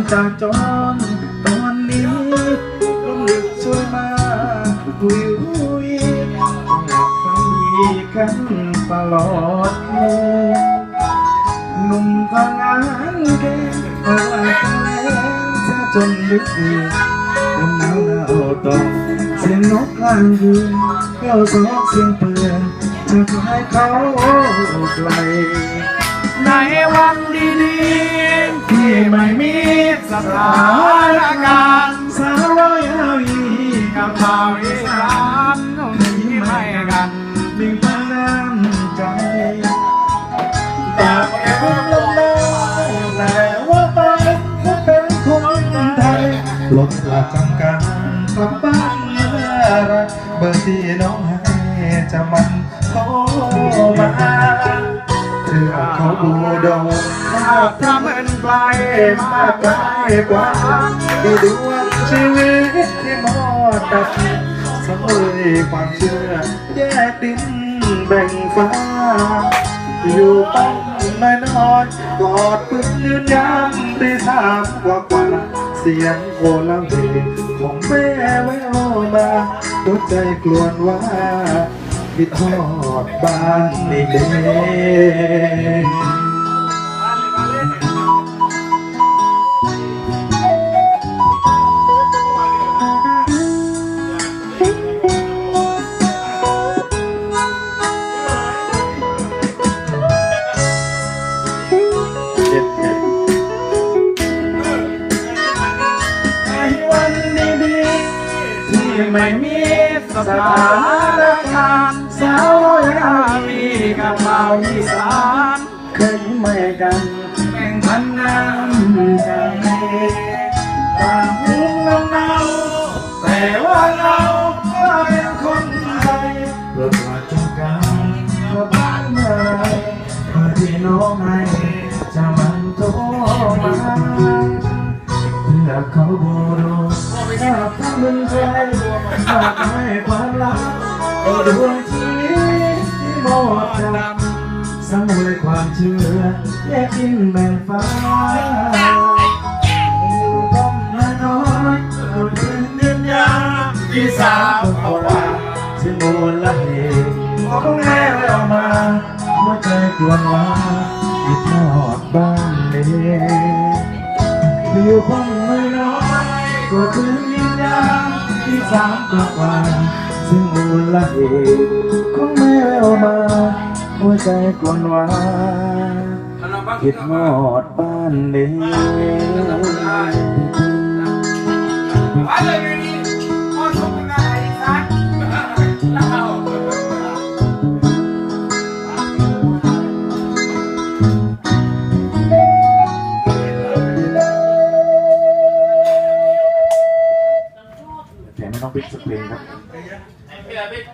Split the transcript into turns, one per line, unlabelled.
จังจากจรตอนนี้ลมดึกช่วยมาคุยคุยอยากฟังดีกันตลอดเลยหนุ่มทางงานเก่งเปิดทะเลเสียจนลึกดีลมหนาวหนาวตกเสียงนกกลางคืนเกี่ยวสอกเสียงเปืนจะคล้ายเขาไกล
สถานการ
สาวร้อยเอาอี
กับชาวอีสานที่ไม่กัน
มีพลังน้ำใจแตากแอบลมหนาวแต่ว่าไปก็เป็นคนไทยลดละจำการกลับบ้านเมื่อไรเบอร์ที่น้องให้จะมันโทรมาเธอเขาบูดงา
พทำเป็นไกล
มากไกลกว่าที่ดวงชีวิตที่มอดตัดสมยความเชื่อแยกดินแบ่งฟ้า อยู่ป้องน้อยน้อยกอดปืนยืนยันตีสามกว่ากว่าเสียงโอลาเวของแม่แววมาหัวใจกลวนว่าคิดทอดบ้าน
ในเด้ ไม่มีสถานการณ์สาวอยามีกับชาอีสาน
เคยไม่กัน
แบ่งพันน้ำใจ
ต่างภูมิลำเนาแต่ว่าเราก็เป็นคนไทยรถว่าจงการกลับบ้านเมือไรเพื่อที่น้องให้จะมันโทรมาเพื่อเขาบูรุษาบทั้งมึงใจากให้ความรักไอ้ดวงชีวิตที่หมดดำสังเวยความเชื่อแยกดินแบ่งฟ้าอยู่ก้มน้อยๆสุดพื้นดินยาที่สาวเอาว่าซึ่มูลละเหตุของแม่ออกมาหัวใจกลวนว่าคิดทอดบ้านเด็อยู่ก้มน้อยๆสุดพื้นดินยา ที่สามกว่าซึ่งมูลละเหตุของแม่ออกมาหัวใจกลวนวาคิดหอดบ้านเด้
ไปเลย Bit a Bit.